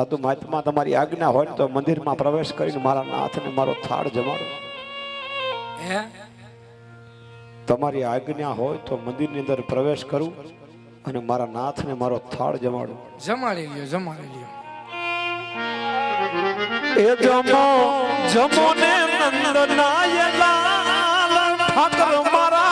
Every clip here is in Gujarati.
સાધુ મહાત્મા તમારી આજ્ઞા હોય ને તો મંદિરમાં પ્રવેશ કરીને મારા નાથને મારો થાળ જમાડો. તમારી આજ્ઞા હોય તો મંદિરની અંદર પ્રવેશ કરું અને મારા નાથને મારો થાળ જમાડો. જમાડી લ્યો જમાડી લ્યો. એ જમો જમો ને નંદનાય લાલ ઠાકર મારા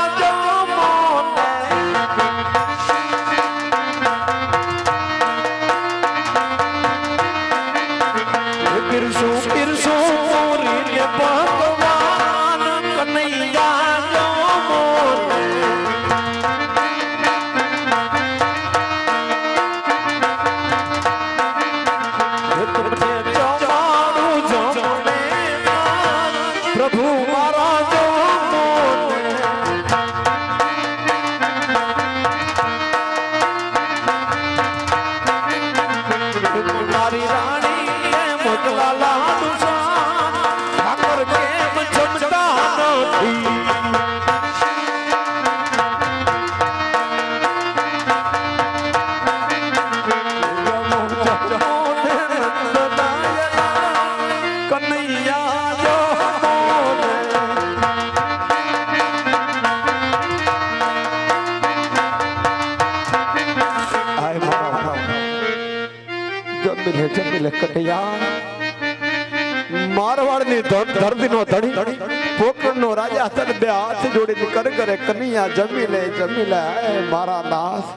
કનૈયા જમીલે જમીલે આય મારા નાથ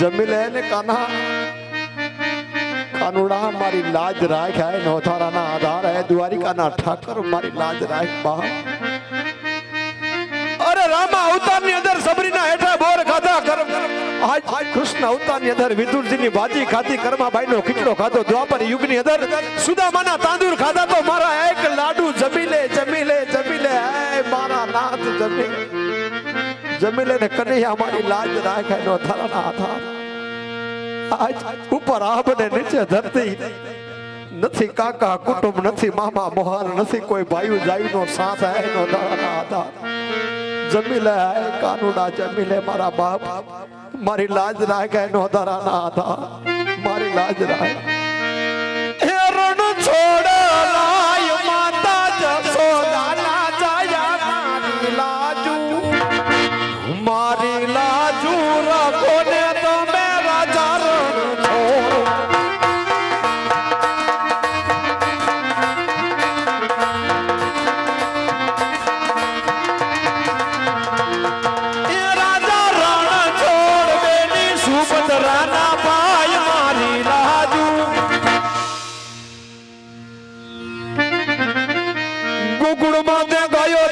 જમીલે ને કાના. કાનુડા મારી લાજ રાખ આય નોથારાના આધાર હે દ્વારિકાના ઠાકર મારી લાજ રાખ, બા. અરે રામા, અવતારની અંદર સબરીના હેઠા બોર ખાધા કરમ આજ કૃષ્ણ અવતારની અંદર વિદુરજીની ભાજી ખાધી ભાઈ નો ખીચડો ખાધો, દ્વાપર યુગની અંદર સુદામાના તાંદુર ખાધા તો મારા એક લાડુ જમી લે જમી લે જમી લે. હે મારા નાથ જમીલે જમીલે લઈને કનૈયા મારી લાજ રાખે નો થારાના આધાર આજ ઉપર આબને નીચે ધરતી નથી, કાકા કુટુંબ નથી, મામા મોહાર નથી, કોઈ ભાઈ જાયું નો સાથ આય નો દાણા આધાર જમીલે આય કાનુડા, જમીલે મારા બાપ. મારી લાજ રાખે નો દાણા આધાર મારી લાજ રાખ. ગુગુળમાં તે ગાયો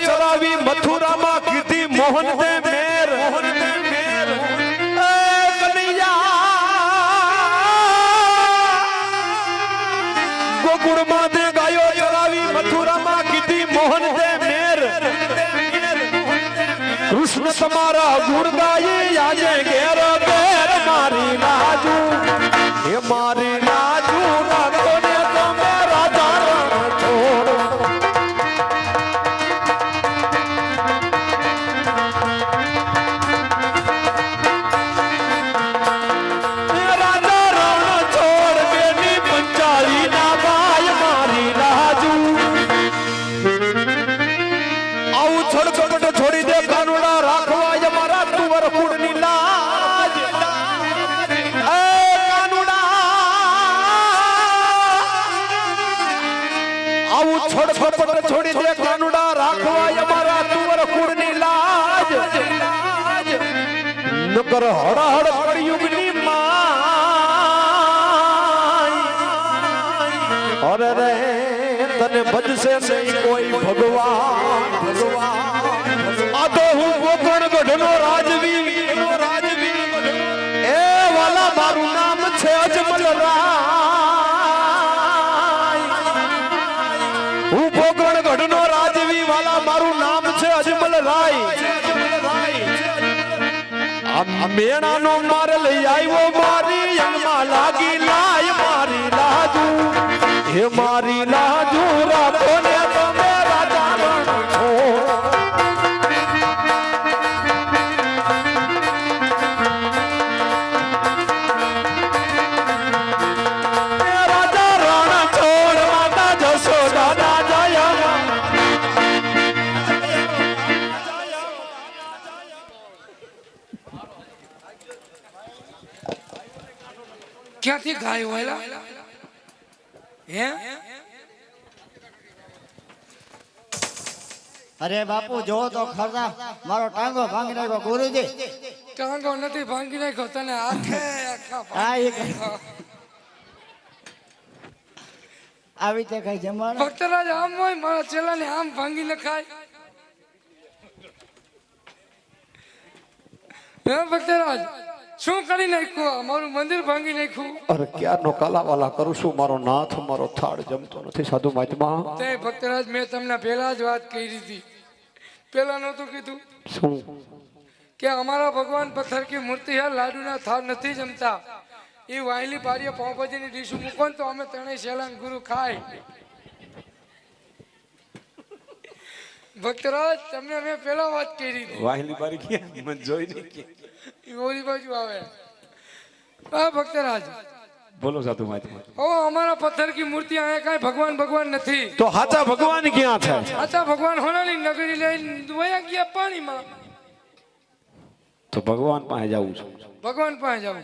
આવું છડછડ છોડી દે કાનુડા રાખવા અમારા તુવર કુળની લાજ. નકર હળહળ કળિયુગની માય. અરે રે, તને ભજશે નહીં કોઈ ભગવાન. ભગવાન આ તો હું ગોકર્ણ ગઢનો રાજવી મેણાનો મારે લઈ આવ્યો મારી અંગમાં લાગી લાય મારી લાજુ. હે મારી અરે બાપુ જો તો ખરા. મારો ટાંગો ભાંગી નાખ્યો ગુરુજી. ટાંગો નથી ભાંગી નાખ્યો તને આખે આખા. આવી તે કઈ જમવાનું? ભક્તરાજ આમ હોય મારા ચેલાને આમ ભાંગી નખાય. હે ભક્તરાજ? શું કરી નાખ્યું? અમારું મારું મંદિર ભાંગી નાખ્યું. અરે ક્યારનો કાલાવાલા કરું છું? મારો નાથ મારો થાળ જમતો નથી. સાધુ મહાત્મા. તે ભક્તરાજ મેં તમને પહેલા જ વાત કરી હતી. પહેલા નહોતું કીધું શું? કે અમારા ભગવાન પથ્થર કી મૂર્તિ હે લાડુના થાળ નથી જમતા. એ વાયલી પારીએ પાઉંભાજીની ડીશ મૂકો તો અમે ત્રણેય શેલાંગ ગુરુ ખાય. ભક્તરાજ તમને મેં પહેલા વાત કરી હતી. વાહલી બારી ક્યાં? મને જોઈ નહીં કે ઓલી બાજુ આવે. હા ભક્તરાજ. બોલો સાધુ મહાત્મા ઓ અમારા પથ્થર કી મૂર્તિ અહીંયા કાંઈ ભગવાન ભગવાન નથી. તો હાચા ભગવાન ક્યાં છે હાચા ભગવાન હોનાની નગરી લઈને વયા ગયા પાણીમાં. તો ભગવાન પાસે જવું છું. ભગવાન પાસે જાવ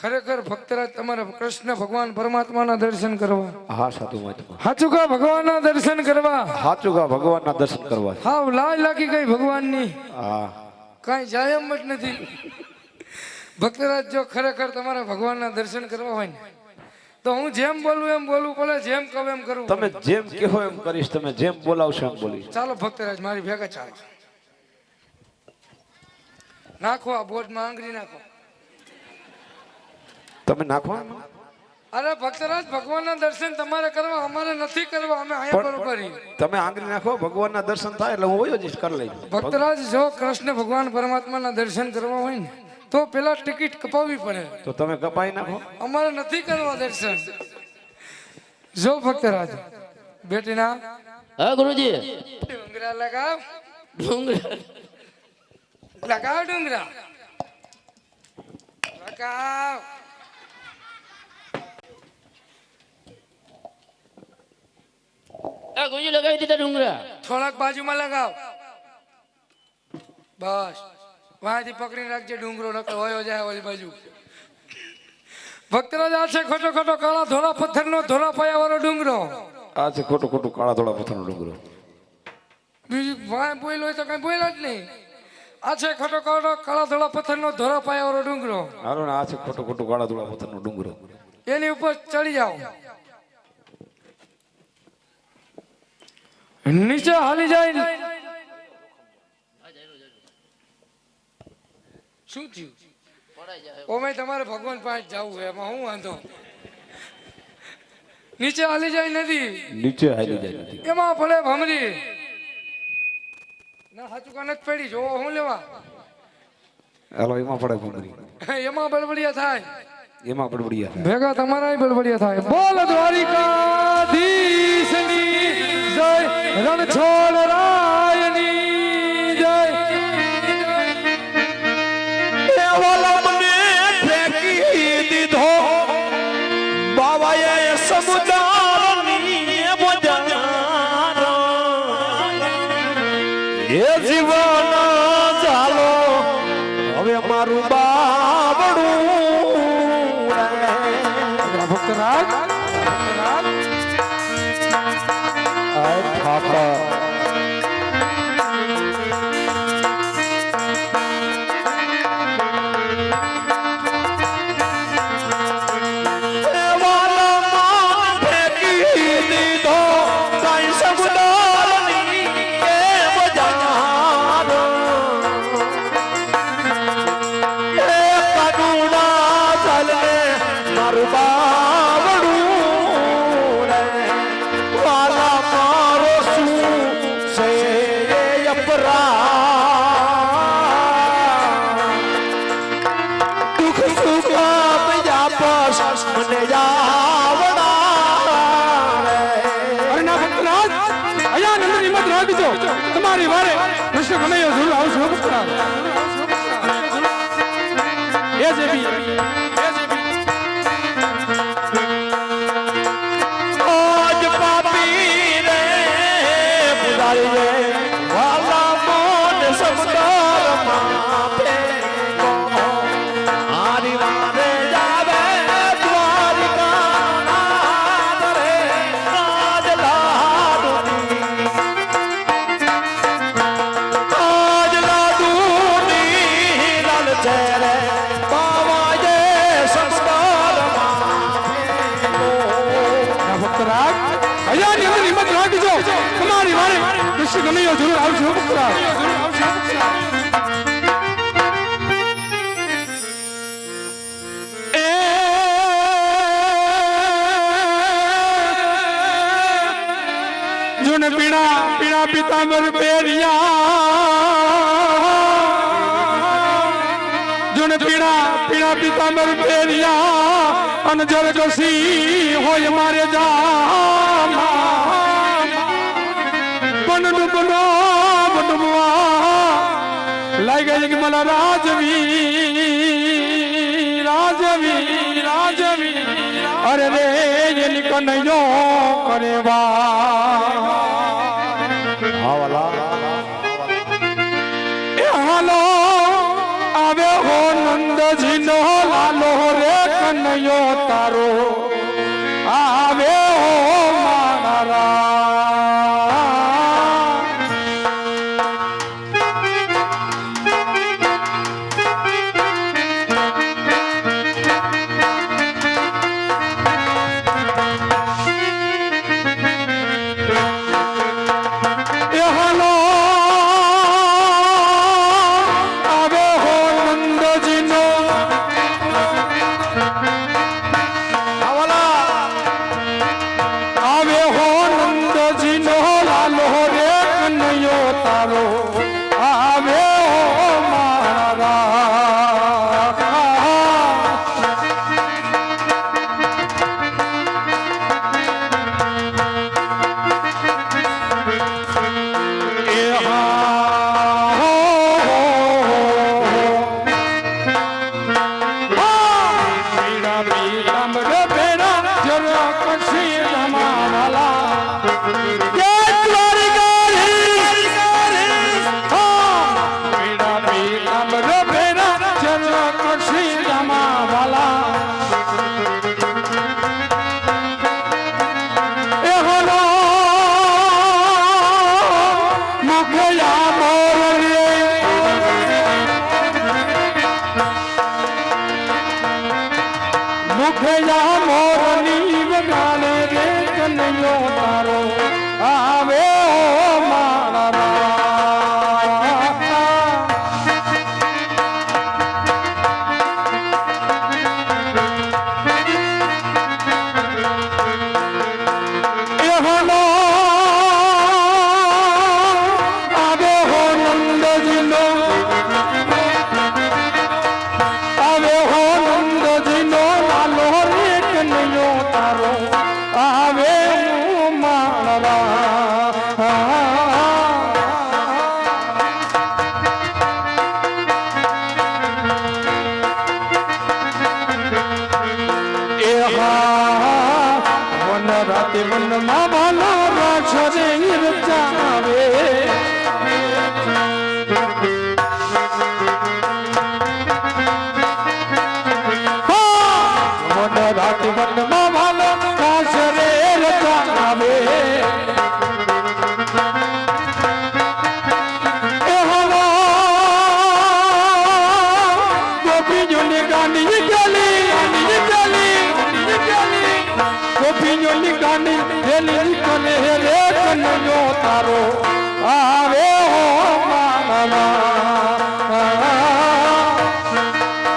ખરેખર ભક્તરાજ તમારે કૃષ્ણ ભગવાન પરમાત્માના દર્શન કરવા. હા સાધુ મહાત્મા સાચું કા ભગવાનના દર્શન કરવા. સાચું કા ભગવાનના દર્શન કરવા. હા હાવ લાજ લાગી ગઈ ભગવાનની. હા. કાંઈ જાય એમ જ નથી ભક્તરાજ જો ખરેખર તમારે ભગવાનના દર્શન કરવા હોય ને તો હું જેમ બોલું એમ બોલવું પડે જેમ કહું એમ કરવું તમે. જેમ કહો એમ કરીશ તમે જેમ બોલાવશો એમ બોલીશ ચાલો ભક્તરાજ મારી ભેગા ચાલો નાખો આ બોર્ડમાં આંગળી નાખો તમે નાખો. અરે ભક્તરાજ ભગવાનના દર્શન તમારે કરવા અમારે નથી કરવા અમે અહીંયા બરોબર તમે આંગળી નાખો ભગવાનના દર્શન થાય એટલે હું હોય જ કરી લઈ ભક્તરાજ જો કૃષ્ણ ભગવાન પરમાત્માના દર્શન કરવા હોય ને તો પેલા ટિકિટ કપાવવી પડે. તો તમે કપાઈ નાખો. અમારે નથી કરવા દર્શન. જો ભક્તરાજ બેટીના. હા ગુરુજી. ડુંગરા લગાવ. ડુંગરા. લગાવ ડુંગરા. લગાવ. હા ગુરુજી લગાવી દીધા ડુંગરા. થોડાક બાજુમાં લગાવ. બસ. વાંથી પકડી રાખજે ડુંગરો નકળ હોયો જાય ઓલી બાજુ. ભક્તરાજ આ છે ખોટો ખોટો કાળા ધોળા પથ્થરનો ધોળા પાયા વાળો ડુંગરો. આ છે ખોટું ખોટું કાળા ધોળા પથ્થરનો ડુંગરો. બીજું વાય બોલ્યો હોય તો કઈ બોલ્યા જ નહીં. આ છે ખોટો ખોટો કાળા ધોળા પથ્થરનો ધોળા પાયા વાળો ડુંગરો. હારો ને આ છે ખોટું ખોટું કાળા ધોળા પથ્થરનો ડુંગરો. એની ઉપર ચડી જાઓ. નીચે હાલી જાય. શું થયું? ઓમે તમારે ભગવાન પાસે જવું છે એમાં હું વાંધો? નીચે હાલી જાય નથી. નીચે હાલી જાય નથી. એમાં પડે ભમરી. ના સાચું કાન જ પડી જો હું લેવા. હાલો એમાં પડે ભમરી. એમાં બળબડિયા થાય. એમાં બળબડિયા ભેગા તમારા બળબડિયા થાય. બોલ દ્વારિકાધીશની રણછોડ રાયની જય. દેવાલા મને ફેંકી દીધો. બાવાએ સમુદારની બજાર એ જીવન ચાલો. હવે મારું બાવડું ભક્તરાજ ભક્તરાજ આય ભક્તરાજ એ જે અવશ્ય ગમે જરૂર આવજો જોને પીણા પીણા પિતાંબર પેરિયા જોને પીણા પીણા પિતાંબર પેરિયા અને જર કસી હોય મારે જા પણ ડૂબનો ડૂબવા. લઈ ગઈ કે મને રાજવી રાજવી રાજવી અરે રે, એની કનૈયો કરે વાલા. એ હાલો, આવે હો નંદજી નો લાલો રે કનૈયો તારો. जाति वन मा